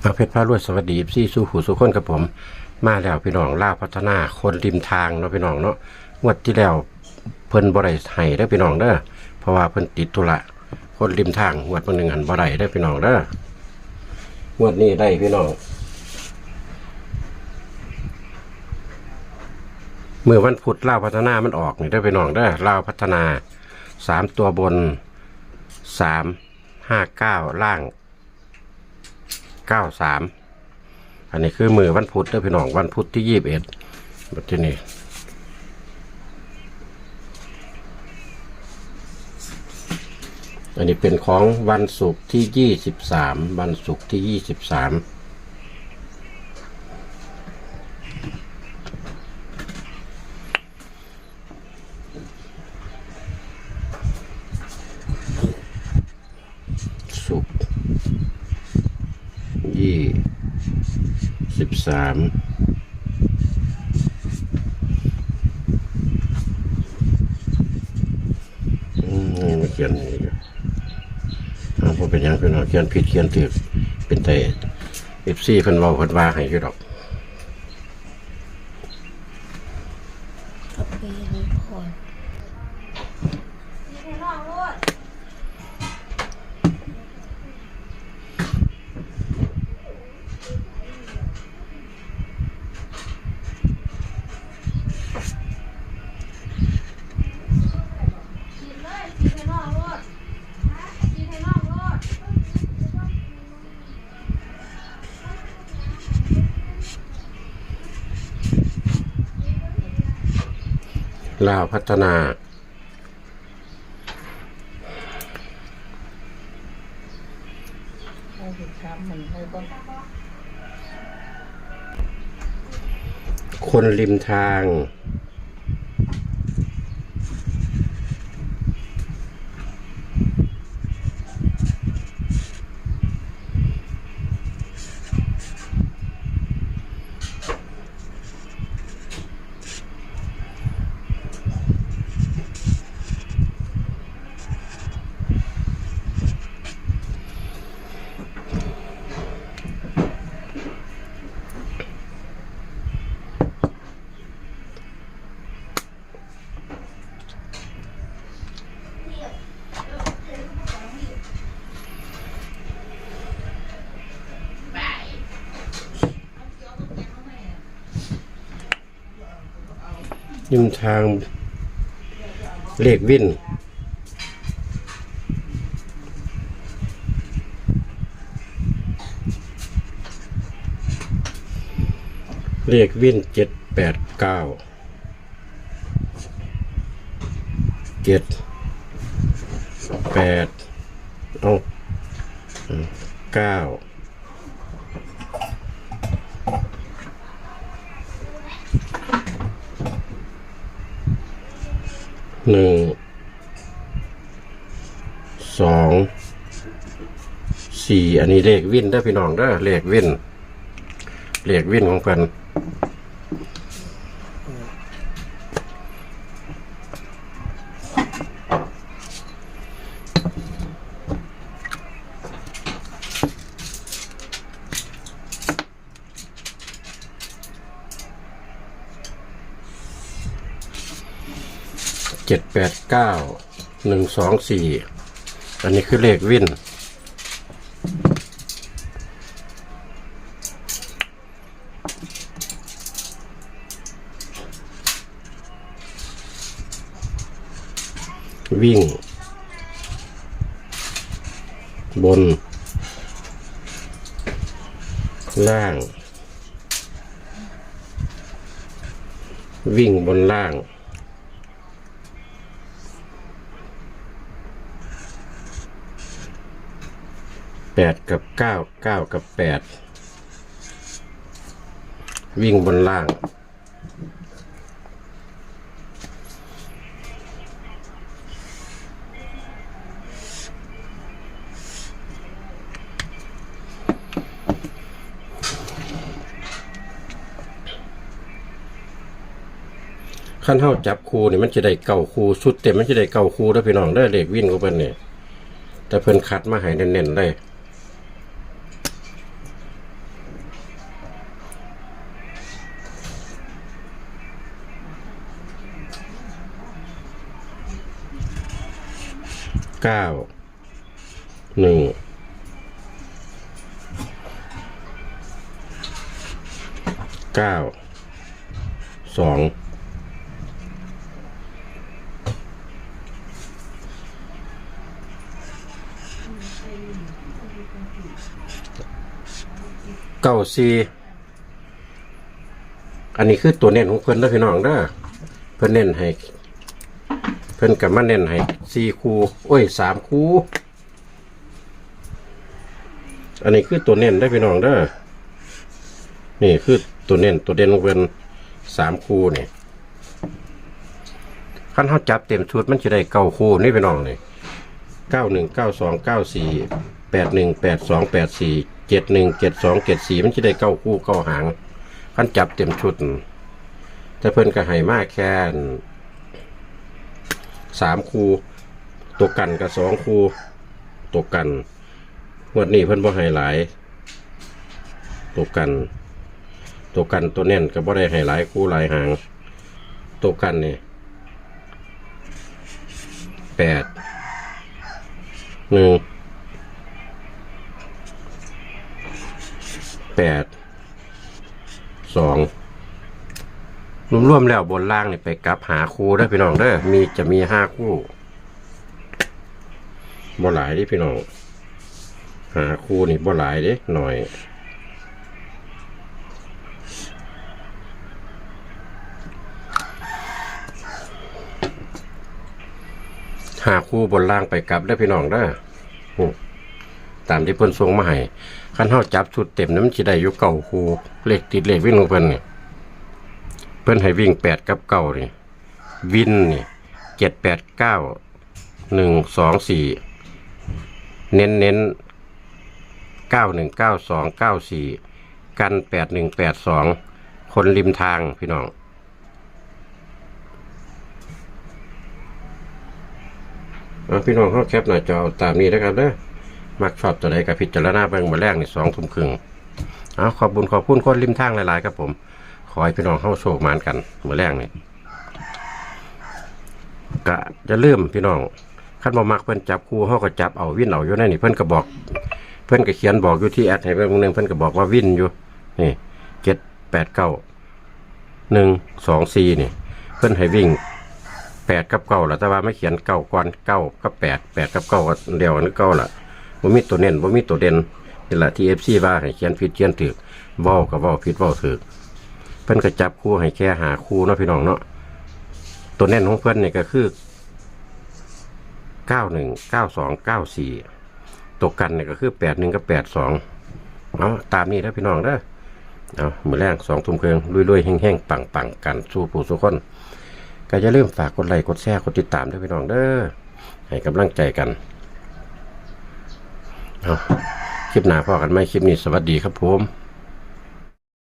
เอาเพชรพระรวยสวัสดีซี่สู้หูสู้คนกับผม มาแล้วพี่น้องล่าพัฒนาคนริมทางเนาะพี่น้องเนาะงวดที่แล้วเพิ่นบ่ได้ให้เด้พี่น้องเด้อเพราะว่าเพิ่นติดธุระคนริมทางงวดมื้อหนึ่งหันบ่ได้เด้พี่น้องเด้องวดนี้ได้พี่น้องเมื่อวันพุธล่าพัฒนามันออกนี่เด้พี่น้องเด้อล่าพัฒนาสามตัวบนสามห้าเก้าล่าง เก้าสามอันนี้คือมือวันพุธเด้อพี่น้องวันพุธที่ยี่สิบเอ็ดแบบที่นี่อันนี้เป็นของวันศุกร์ที่ยี่สิบสามวันศุกร์ที่ยี่สิบสามศุกร์ ยี่ สิบสามนี่มาเขียนนี่ก็อ้าพอเป็นยังเป็นหนอเขียนผิดเขียนถูกเป็นแต่เอฟซีเพิ่นเว้าเพิ่นว่าให้อยู่ดอกเอไปยังพอ ลาวพัฒนา คนริมทาง ริมทางเลขวินเลขวินเจ็ดแปดเก้าเจ็ดแปดเอาเก้า หนึ่งสองสี่อันนี้เลขวินได้พี่น้องเด้อเลขวินเลขวินของเพิ่น เจ็ดแปดเก้าหนึ่งสองสี่อันนี้คือเลขวินวิ่ง บน ล่าง วิ่งบนล่าง แปดกับเก้าเก้ากับแปดวิ่งบนล่าง ขั้นเท่าจับคูนี่มันจะได้เก่าคูชุดเต็มมันจะได้เก่าคูแล้วพี่น้องได้เลขวิ่นของเพิ่นนี่ยแต่เพิ่นคัดมาให้เน้นๆเลย เก้าหนึ่งเก้าสองเก้าสี่อันนี้คือตัวเน้นของเพิ่อนนะพี่น้องเด้อเพิ่อนเน้นให้ เพิ่นกับมาเน้นให้สี่คูโอ้ยสามคูอันนี้คือตัวเน้นได้พี่น้องเด้อนี่คือตัวเน้นตัวเด่นเพิ่นสามคูนี่ขั้นเขาจับเต็มชุดมันจะได้เก้าคูนี่พี่น้องนี่เก้าหนึ่งเก้าสองเก้าสี่แปดหนึ่งแปดสองแปดสี่เจ็ดหนึ่งเจ็ดสองเจ็ดสี่มันจะได้เก้าคู่เก้าหางขั้นจับเต็มชุดแต่เพิ่นก็ให้มากแค่น สามคูตัวกันกับสองคูตัวกันงวดนี้เพิ่นบ่ให้หลาย ตัวกัน ตัวกันตัวแน่นก็บ่ได้ให้หลายคู่หลายหาง ตัวกันนี่แปดหนึ่ง รวมๆแล้วบนล่างนี่ไปกลับหาคู่ได้พี่น้องเด้อมีจะมีห้าคู่บ่หลายดิพี่น้องหาคู่นี่บ่หลายเด้หน่อยหาคู่บนล่างไปกลับได้พี่น้องเด้อตามที่เพิ่นส่งมาให้คันเฮาจับชุดเต็มนั้นมันสิได้ยู่เก่าคู่เลขติดเลขวิ่งของเพิ่นนี่เพื่อนให้วิ่งแปดกับเก้านี่วินนี่เจ็ดแปดเก้าหนึ่งสองสี่เน้นเน้นเก้าหนึ่งเก้าสองเก้าสี่กันแปดหนึ่งแปดสองคนริมทางพี่น้องเอาพี่น้องเขาแคปหน้าจอตามนี้นะครับเด้อมักชอบตัวใดกับพิจารณาเบิ่งมาแรกในสองทุ่มครึ่งเอาขอบบุญขอบคุณคนริมทางหลายๆครับผม ให้พี่น้องเข้าโชคมานกันเมื่อแรกนี่กะจะเริ่มพี่น้องขั้นบ่มักเพิ่นจับคู่เฮาก็จับเอาวิ่นเอาอยู่ในนี่เพิ่นก็บอก เพิ่นก็เขียนบอกอยู่ที่แอดให้เพิ่นนึงเพิ่นก็บอกว่าวิ่นอยู่นี่เจ็ดแปดเก้าหนึ่งสองสี่นี่ เพิ่นให้วิ่งแปดกับเก้าล่ะแต่ว่าไม่เขียนเก้าก่อนเก้ากับแปดแปดกับเก้าเดียวนึกเก้าล่ะบ่มีตัวเน้นบ่มีตัวเด่นนี่แหละที่ FC ว่าให้เขียนผิดเขียนถูกเว้าก็เว้าผิดว้าถูกเพิ่นก็จับคู่ให้แค่หาคู่เนาะพี่น้องเนาะตัวแน่นของเพิ่นเนี่ยก็คือเก้าหนึ่งเก้าสองเก้าสี่ตัวกันเนี่ยก็คือแปดหนึ่งกับแปดสองเอาตามนี้แล้วพี่น้องเด้อเอามือแรกสองทุ่มเครื่องลุยๆแห้งๆปังๆกันสู้ผู้สู้คนก็จะเริ่าลืมฝากกดไลค์กดแชร์กดติดตามด้วยพี่น้องเด้อให้กำลังใจกันเอาคลิปหน้าพ่อกันไหมคลิปนี้สวัสดีครับผม